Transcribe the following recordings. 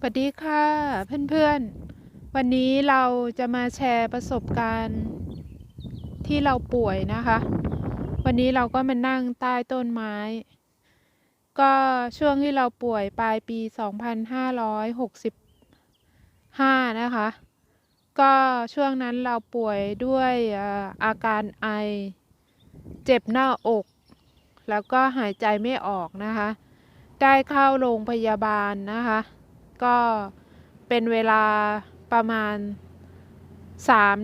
สวัสดีค่ะเพื่อนๆ วันนี้เราจะมาแชร์ประสบการณ์ที่เราป่วยนะคะ วันนี้เราก็มานั่งใต้ต้นไม้ ก็ช่วงที่เราป่วยปลายปี 2565 นะคะ ก็ช่วงนั้นเราป่วยด้วยอาการไอ เจ็บหน้าอก แล้วก็หายใจไม่ออกนะคะ ได้เข้าโรงพยาบาลนะคะ ก็เป็นเวลาประมาณสาม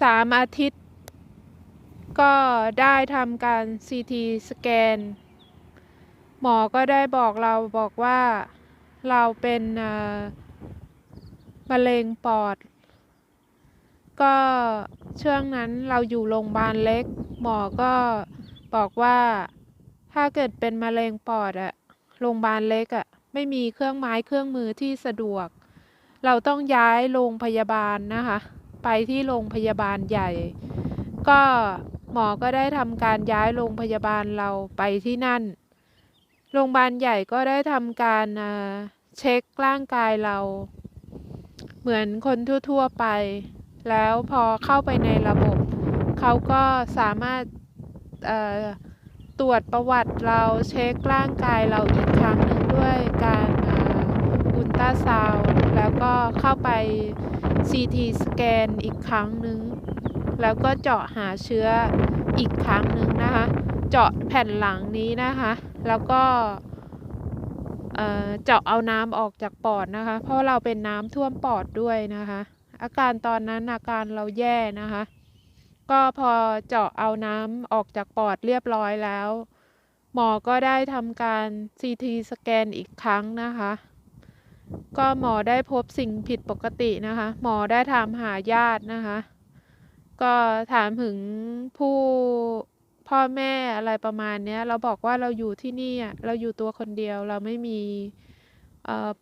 สามอาทิตย์ ก็ได้ทำการ CT สแกน หมอก็ได้บอกเราบอกว่าเราเป็นมะเร็งปอด ก็ช่วงนั้นเราอยู่โรงพยาบาลเล็ก หมอก็บอกว่าถ้าเกิดเป็นมะเร็งปอดอะโรงพยาบาลเล็กอะ ไม่มีเครื่องไม้เครื่องมือที่สะดวก เราต้องย้ายโรงพยาบาลนะคะ ไปที่โรงพยาบาลใหญ่ ก็หมอก็ได้ทำการย้ายโรงพยาบาลเราไปที่นั่น โรงพยาบาลใหญ่ก็ได้ทำการเช็คร่างกายเรา เหมือนคนทั่วๆไป แล้วพอเข้าไปในระบบ เขาก็สามารถตรวจประวัติเราเช็คร่างกายเราอีกครั้งหนึ่ง ด้วยการอุลตราซาวด์แล้วก็เข้าไป CT สแกนอีกครั้งหนึ่งแล้วก็เจาะหาเชื้ออีกครั้งหนึ่งนะคะ เจาะแผ่นหลังนี้นะคะ แล้วก็เจาะเอาน้ำออกจากปอดนะคะ เพราะเราเป็นน้ำท่วมปอดด้วยนะคะ อาการตอนนั้นอาการเราแย่นะคะ ก็พอเจาะเอาน้ำออกจากปอดเรียบร้อยแล้ว หมอก็ได้ทำการ CT สแกนอีกครั้งนะคะ ก็หมอได้พบสิ่งผิดปกตินะคะ หมอได้ถามหาญาตินะคะ ก็ถามถึงผู้พ่อแม่อะไรประมาณเนี้ยเราบอกว่าเราอยู่ที่นี่อะเราอยู่ตัวคนเดียวเราไม่มี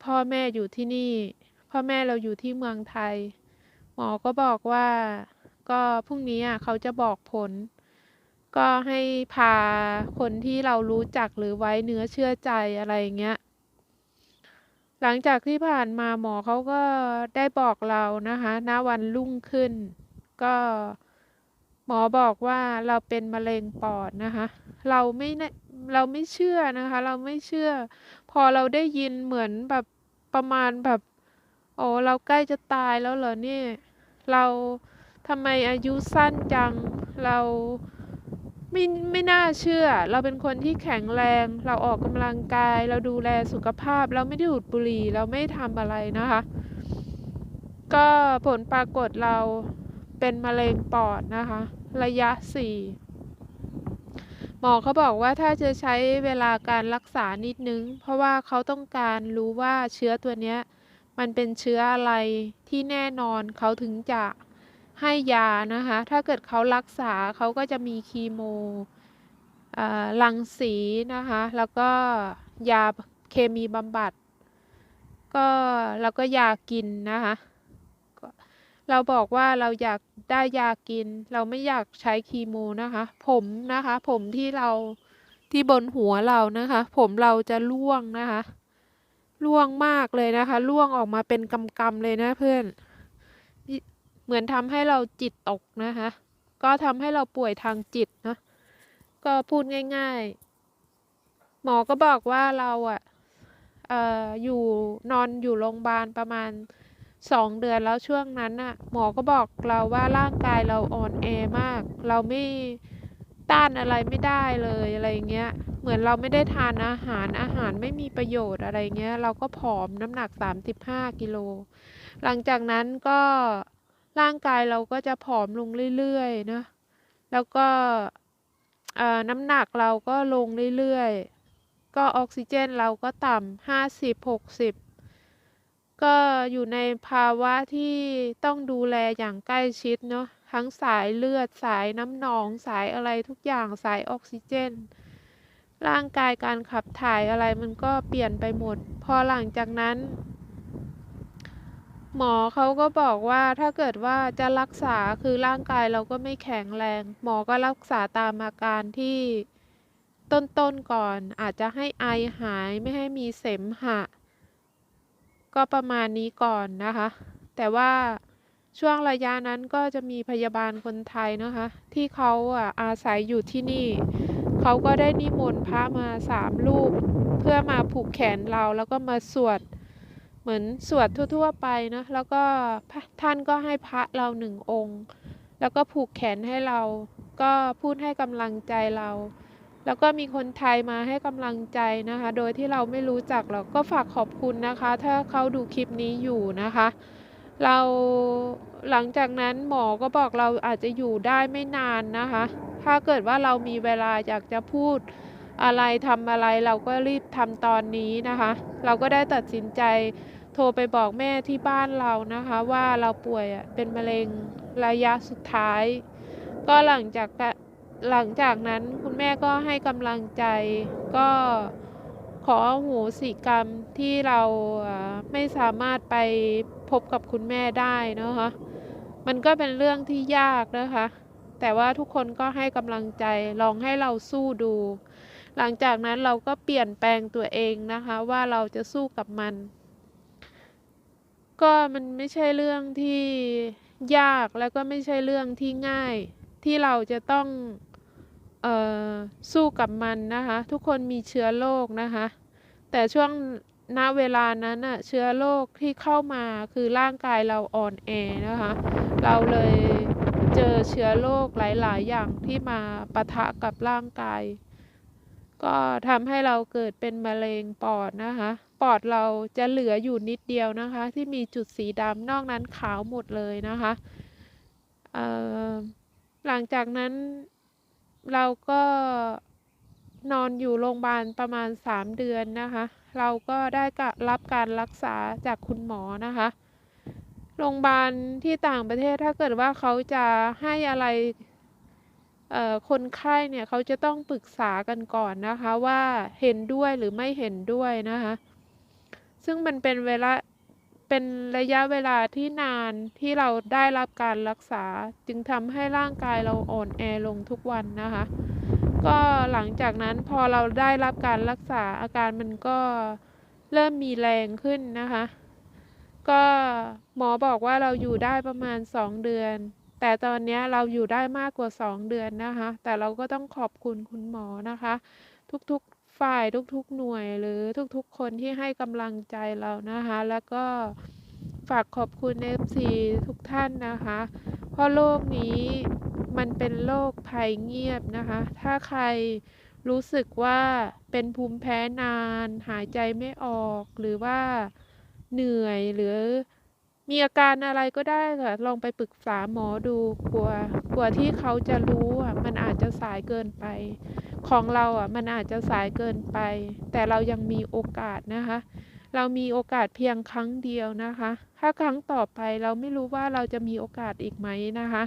พ่อแม่อยู่ที่นี่ พ่อแม่เราอยู่ที่เมืองไทย หมอก็บอกว่าก็พรุ่งนี้อะเขาจะบอกผล ก็ให้พาคนที่เรารู้จักหรือไว้เนื้อเชื่อใจอะไรเงี้ย หลังจากที่ผ่านมาหมอเขาก็ได้บอกเรานะคะณวันรุ่งขึ้น ก็หมอบอกว่าเราเป็นมะเร็งปอดนะคะ เราไม่เราไม่เชื่อนะคะ เราไม่เชื่อ พอเราได้ยินเหมือนแบบประมาณแบบโอ้เราใกล้จะตายแล้วเหรอเนี่ย เราทำไมอายุสั้นจังเรา ไม่ไม่น่าเชื่อ เราเป็นคนที่แข็งแรง เราออกกำลังกาย เราดูแลสุขภาพ เราไม่ได้ดูดบุหรี่ เราไม่ทำอะไรนะคะ ก็ผลปรากฏเราเป็นมะเร็งปอดนะคะ ระยะสี่หมอเขาบอกว่าถ้าจะใช้เวลาการรักษานิดนึง เพราะว่าเขาต้องการรู้ว่าเชื้อตัวนี้มันเป็นเชื้ออะไรที่แน่นอนเขาถึงจะ ให้ยานะคะ ถ้าเกิดเขารักษาเขาก็จะมีคีโมเอ่อรังสีนะคะ แล้วก็ยาเคมีบำบัด ก็แล้วก็ยากินนะคะ เราบอกว่าเราอยากได้ยากิน เราไม่อยากใช้คีโมนะคะ ผมนะคะ ผมที่เราที่บนหัวเรานะคะ ผมเราจะร่วงนะคะ ร่วงมากเลยนะคะ ร่วงออกมาเป็นกำๆเลยนะเพื่อน เหมือนทำให้เราจิตตกนะคะ ก็ทำให้เราป่วยทางจิตนะก็พูดง่าย ๆ หมอก็บอกว่าเราอะเอ่ออยู่นอนอยู่โรงพยาบาลประมาณสองเดือนแล้วช่วงนั้นน่ะ หมอก็บอกเราว่าร่างกายเราอ่อนแอมาก เราไม่ต้านอะไรไม่ได้เลยอะไรเงี้ย เหมือนเราไม่ได้ทานอาหารอาหารไม่มีประโยชน์อะไรเงี้ย เราก็ผอมน้ำหนัก 35กิโล หลังจากนั้นก็ ร่างกายเราก็จะผอมลงเรื่อยๆนะแล้วก็น้ำหนักเราก็ลงเรื่อยๆ ก็ออกซิเจนเราก็ต่ำห้าสิบหกสิบก็อยู่ในภาวะที่ต้องดูแลอย่างใกล้ชิดเนาะทั้งสายเลือดสายน้ำหนองสายอะไรทุกอย่างสายออกซิเจน ร่างกายการขับถ่ายอะไรมันก็เปลี่ยนไปหมด พอหลังจากนั้น หมอเขาก็บอกว่าถ้าเกิดว่าจะรักษาคือร่างกายเราก็ไม่แข็งแรง หมอก็รักษาตามอาการที่ต้นๆก่อน อาจจะให้ไอหายไม่ให้มีเสมหะ ก็ประมาณนี้ก่อนนะคะ แต่ว่าช่วงระยะนั้นก็จะมีพยาบาลคนไทยนะคะ ที่เขาอะอาศัยอยู่ที่นี่ เขาก็ได้นิมนต์พระมาสามรูป เพื่อมาผูกแขนเราแล้วก็มาสวด เหมือนสวดทั่ว ๆ ไปนะ แล้วก็ท่านก็ให้พระเราหนึ่งองค์ แล้วก็ผูกแขนให้เรา ก็พูดให้กำลังใจเรา แล้วก็มีคนไทยมาให้กำลังใจนะคะ โดยที่เราไม่รู้จักเราก็ฝากขอบคุณนะคะ ถ้าเขาดูคลิปนี้อยู่นะคะ เราหลังจากนั้นหมอก็บอกเราอาจจะอยู่ได้ไม่นานนะคะ ถ้าเกิดว่าเรามีเวลาอยากจะพูด อะไรทำอะไรเราก็รีบทำตอนนี้นะคะ เราก็ได้ตัดสินใจโทรไปบอกแม่ที่บ้านเรานะคะ ว่าเราป่วยอะเป็นมะเร็งระยะสุดท้าย ก็หลังจากหลังจากนั้นคุณแม่ก็ให้กำลังใจก็ขออโหสิกรรมที่เราไม่สามารถไปพบกับคุณแม่ได้นะคะ มันก็เป็นเรื่องที่ยากนะคะ แต่ว่าทุกคนก็ให้กำลังใจลองให้เราสู้ดู หลังจากนั้นเราก็เปลี่ยนแปลงตัวเองนะคะว่าเราจะสู้กับมัน ก็มันไม่ใช่เรื่องที่ยากแล้วก็ไม่ใช่เรื่องที่ง่าย ที่เราจะต้องออสู้กับมันนะคะ ทุกคนมีเชื้อโรคนะคะ แต่ช่วงณเวลานั้นน่ะเชื้อโรคที่เข้ามาคือร่างกายเราอ่อนแอนะคะ เราเลยเจอเชื้อโรคหลาย ๆ อย่างที่มาปะทะกับร่างกาย ก็ทำให้เราเกิดเป็นมะเร็งปอดนะคะ ปอดเราจะเหลืออยู่นิดเดียวนะคะ ที่มีจุดสีดำนอกนั้นขาวหมดเลยนะคะเอ่อหลังจากนั้นเราก็นอนอยู่โรงพยาบาลประมาณ 3 เดือนนะคะ เราก็ได้รับการรักษาจากคุณหมอนะคะ โรงพยาบาลที่ต่างประเทศถ้าเกิดว่าเขาจะให้อะไร คนไข้เนี่ยเขาจะต้องปรึกษากันก่อนนะคะว่าเห็นด้วยหรือไม่เห็นด้วยนะคะ ซึ่งมันเป็นเวลาเป็นระยะเวลาที่นานที่เราได้รับการรักษาจึงทำให้ร่างกายเราอ่อนแอลงทุกวันนะคะ ก็หลังจากนั้นพอเราได้รับการรักษาอาการมันก็เริ่มมีแรงขึ้นนะคะ ก็หมอบอกว่าเราอยู่ได้ประมาณ 2 เดือน แต่ตอนนี้เราอยู่ได้มากกว่า 2 เดือนนะคะ แต่เราก็ต้องขอบคุณคุณหมอนะคะ ทุกๆฝ่ายทุกๆหน่วยหรือทุกๆคนที่ให้กำลังใจเรานะคะ แล้วก็ฝากขอบคุณ FC ทุกท่านนะคะ เพราะโลกนี้มันเป็นโรคภัยเงียบนะคะ ถ้าใครรู้สึกว่าเป็นภูมิแพ้นาน หายใจไม่ออกหรือว่าเหนื่อยหรือ มีอาการอะไรก็ได้ค่ะ ลองไปปรึกษาหมอดูกลัวกลัวที่เขาจะรู้อะ มันอาจจะสายเกินไป ของเราอะ มันอาจจะสายเกินไป แต่เรายังมีโอกาสนะคะ เรามีโอกาสเพียงครั้งเดียวนะคะ ถ้าครั้งต่อไปเราไม่รู้ว่าเราจะมีโอกาสอีกไหมนะคะ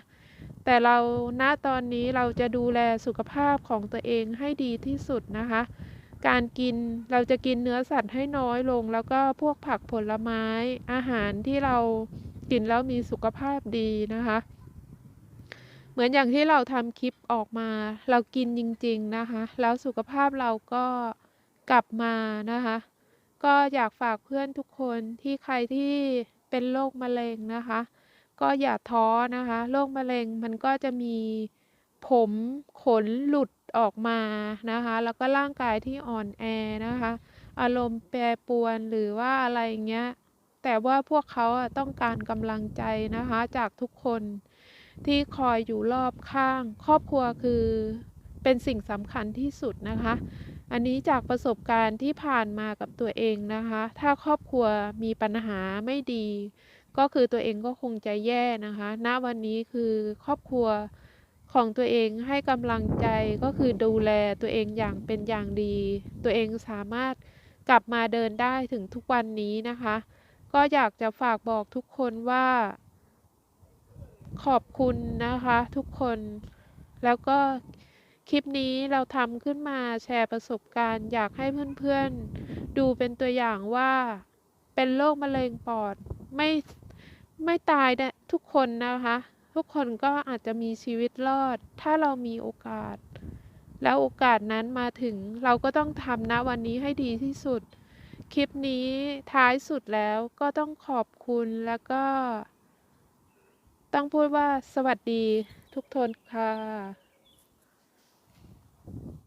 แต่เราณตอนนี้เราจะดูแลสุขภาพของตัวเองให้ดีที่สุดนะคะ การกินเราจะกินเนื้อสัตว์ให้น้อยลง แล้วก็พวกผักผลไม้ อาหารที่เรากินแล้วมีสุขภาพดีนะคะ เหมือนอย่างที่เราทำคลิปออกมา เรากินจริง ๆนะคะ แล้วสุขภาพเราก็กลับมานะคะ ก็อยากฝากเพื่อนทุกคนที่ใครที่เป็นโรคมะเร็งนะคะ ก็อย่าท้อนะคะโรคมะเร็งมันก็จะมี ผมขนหลุดออกมานะคะ แล้วก็ร่างกายที่อ่อนแอนะคะ อารมณ์แปรปรวนหรือว่าอะไรอย่างเงี้ย แต่ว่าพวกเขาต้องการกำลังใจนะคะ จากทุกคนที่คอยอยู่รอบข้าง ครอบครัวคือเป็นสิ่งสำคัญที่สุดนะคะ อันนี้จากประสบการณ์ที่ผ่านมากับตัวเองนะคะ ถ้าครอบครัวมีปัญหาไม่ดี ก็คือตัวเองก็คงจะแย่นะคะ ณ วันนี้คือครอบครัว ของตัวเองให้กำลังใจก็คือดูแลตัวเองอย่างเป็นอย่างดี ตัวเองสามารถกลับมาเดินได้ถึงทุกวันนี้นะคะ ก็อยากจะฝากบอกทุกคนว่า ขอบคุณนะคะทุกคน แล้วก็คลิปนี้เราทำขึ้นมาแชร์ประสบการณ์ อยากให้เพื่อนๆ ดูเป็นตัวอย่างว่าเป็นโรคมะเร็งปอดไม่ไม่ตายทุกคนนะคะ ทุกคนก็อาจจะมีชีวิตรอด ถ้าเรามีโอกาส แล้วโอกาสนั้นมาถึงเราก็ต้องทำณวันนี้ให้ดีที่สุด คลิปนี้ท้ายสุดแล้วก็ต้องขอบคุณแล้วก็ ต้องพูดว่าสวัสดีทุกทนค่ะ